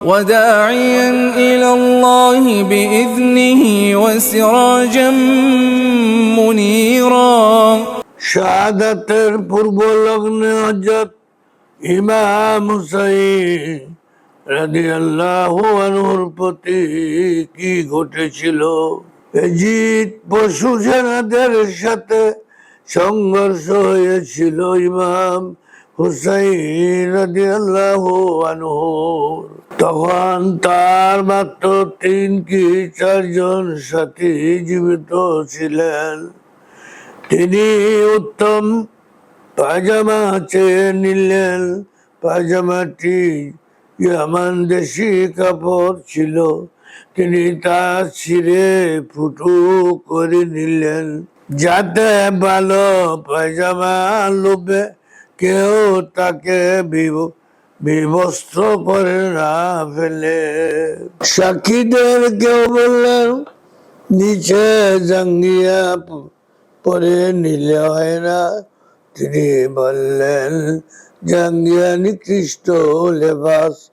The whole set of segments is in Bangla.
وداعيا إلى الله بإذنه وسراجا منيرا শাহাদাতের পূর্ব লগ্নে হজরত ইমাম হুসাইন রাদিয়াল্লাহু আনহুর প্রতি কি ঘটেছিল এজিদ পশু সেনাদের সাথে সংঘর্ষ হয়েছিল ইমাম হুসাইন তখন তার মাত্র তিন কি চারজন সাথী জীবিত ছিলেন। তিনি উত্তম পাজামা চেয়ে নিলেন। পাজামাটি ইয়ামান দেশি কাপড় ছিল। তিনি তা ছিঁড়ে ফুটু করে নিলেন। যাতে ভালো পায়জামা লোভে কেউ তাকে বিব- বিবস্ত্র করে না ফেলে। সাক্ষীদের কেউ বললেন, নিচে জাঙ্গিয়া পরে নিলে হয় না। তিনি বললেন, জাঙ্গিয়া নিকৃষ্ট লেবাস,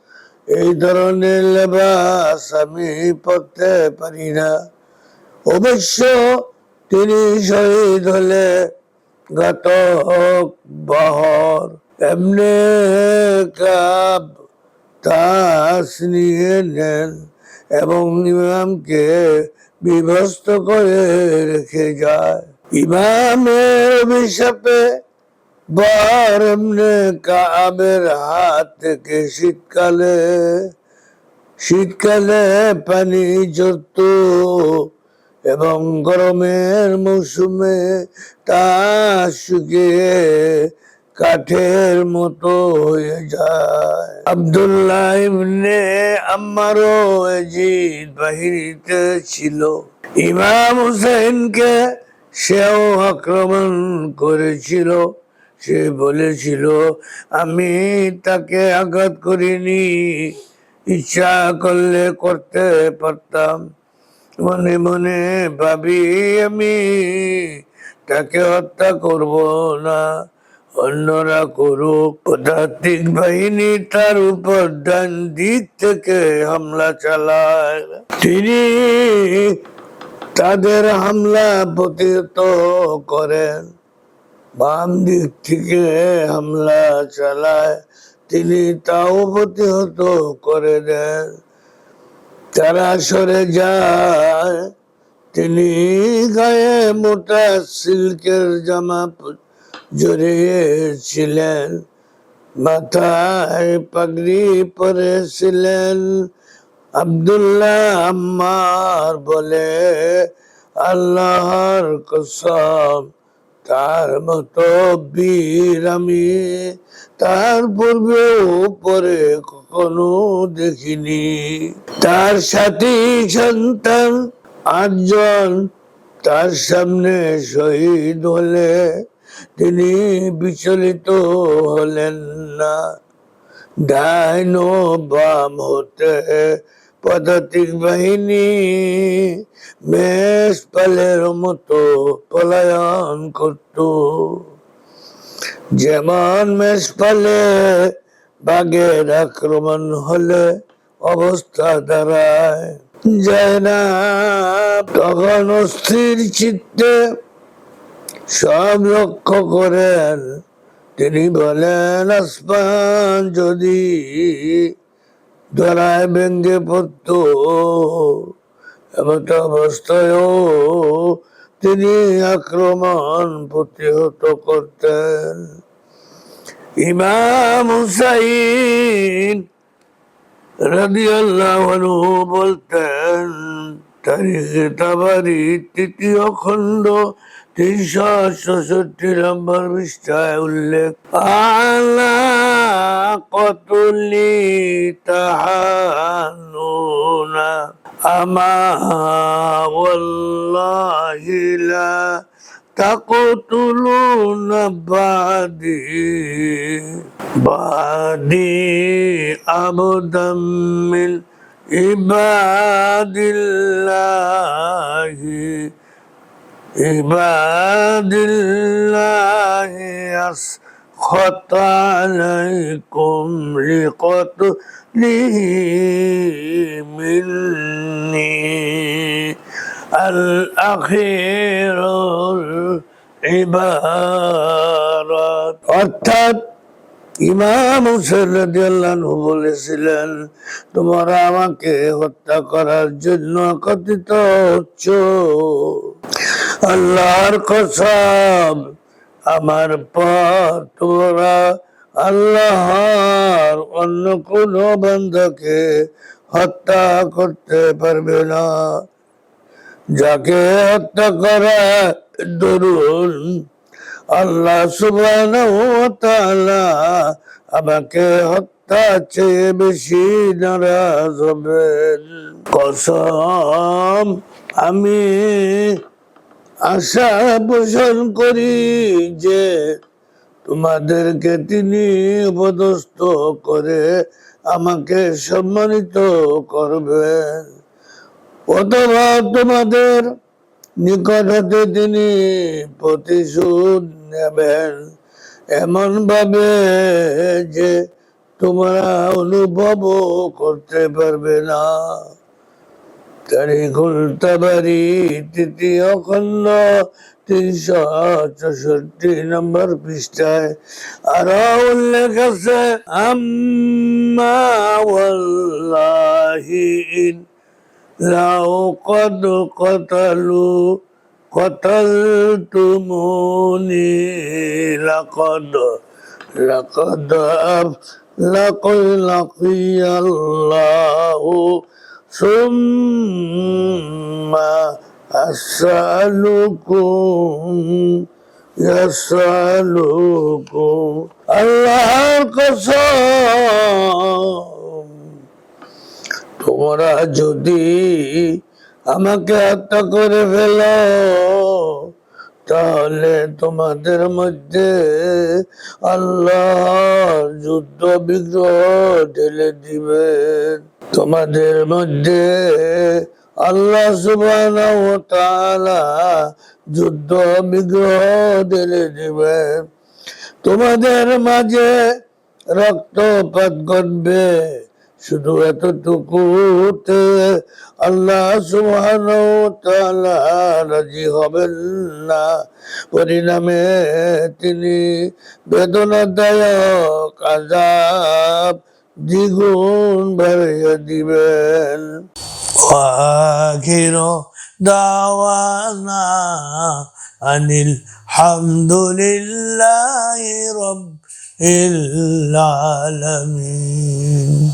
এই ধরনের লেবাস আমি পরতে পারি না। অবশ্য তিনি শহীদ হলে ঘাতক বহর, এমনি কাব তাস নিয়ে নেন এবং ইমামকে বিভস্ত করে রেখে যায়। ইমামের অভিশাপে বার এমনি কাবের হাত থেকে শীতকালে শীতকালে পানি ঝরত এবং গরমের মৌসুমে তা শুকিয়ে কাঠের মতো হয়ে যায়। আব্দুল্লাহ ইবনে আম্মারও এজিদ বাহিনীতে ছিল। ইমাম হুসেনকে সেও আক্রমণ করেছিল। সে বলেছিল, আমি তাকে আঘাত করিনি, ইচ্ছা করলে করতে পারতাম। মনে মনে ভাবি আমি, তাকে হত্যা করব না। অন্যরা করুক, পদাতিক বাহিনী তার উপর ডান দিক থেকে হামলা চালায়। তিনি তাদের হামলা প্রতিহত করেন। বাম দিক থেকে হামলা চালায়। তিনি তাও প্রতিহত করে দেন। তারা সরে যায়। তিনি গায়ে মোটা সিল্কের জামা জড়িয়েছিলেন। মাথায় পাগড়ি পরেছিলেন। আব্দুল্লাহ আম্মার বলে, আল্লাহর কসম তার মতো বীর আমি তার পূর্বে পরে কখনো দেখিনি। তার সাথী সন্তান আটজন, তার সামনে শহীদ হলে তিনি বিচলিত হলেন না। ডাইন বাম হতে পদাতিক বাহিনী, মেষ, পালের মতো পলায়ন করত। যেমন মেষ পালে বাঘের আক্রমণ হলে অবস্থা দাঁড়ায়। যায় না, তখন অস্থির চিত্তে সব লক্ষ্য করেন। তিনি বলেন, আসমান যদি ধরায় ভেঙ্গে পড়ত। এমন অবস্থায়ও তিনি আক্রমণ প্রতিহত করতেন। ইমাম হুসাইন রাদিয়াল্লাহু বলতেন, তারিখে তাবারি তৃতীয় খণ্ড তিনশো ছষট্টি নম্বর পৃষ্ঠায় উল্লেখ আলা কতুলি তাহানুনা আমা ওয়াল্লাহি লা تقتلون بعدي بعدي عبدا من عباد الله عباد الله خطى عليكم لقتله مني الأخير العبارات অর্থাৎ ইমাম হুসেন রাদিয়াল্লাহু বলেছিলেন তোমরা আমাকে হত্যা করার জন্য একত্রিত হচ্ছ আল্লাহর কসম, আমার তোমরা আল্লাহর অন্য কোন বান্দাকে হত্যা করতে পারবে না। যাকে হত্যা করা দরুন আল্লাহ তাআলা আমাকে হত্যা চেয়ে বেশি নারাজ হবেন। কসম, আমি আশা পোষণ করি যে তোমাদেরকে তিনি উপদস্থ করে আমাকে সম্মানিত করবেন। অথবা তোমাদের নিকট হতে তিনি প্রতিশোধ নেবেন। এমন ভাবে যে তোমরা অনুভব করতে পারবে না। তারিখুলতাবারি তৃতীয় খণ্ড, তিনশো চৌষট্টি নম্বর পৃষ্ঠায়। আরও উল্লেখ আছে আম্মাহিন লাউ কদ কতালু কতালতুমুনি লাকদ। লাকদ ثم أسألكم يسألكم الله قسم তোমরা যদি আমাকে হত্যা করে ফেল তাহলে তোমাদের মধ্যে আল্লাহ যুদ্ধ বিগ্রহ ঢেলে দিবেন তোমাদের মধ্যে আল্লাহ যুদ্ধ বিগ্রহ ঢেলে দিবেন তোমাদের মাঝে রক্তপাত ঘটবে। শুধু এতটুকুতে আল্লাহ সুবহানাহু রাজি হবেন না। পরিণামে তিনি বেদনাদায়ক আযাব দ্বিগুণ বাড়িয়ে দিবেন وآخر دعوانا أن الحمد لله رب العالمين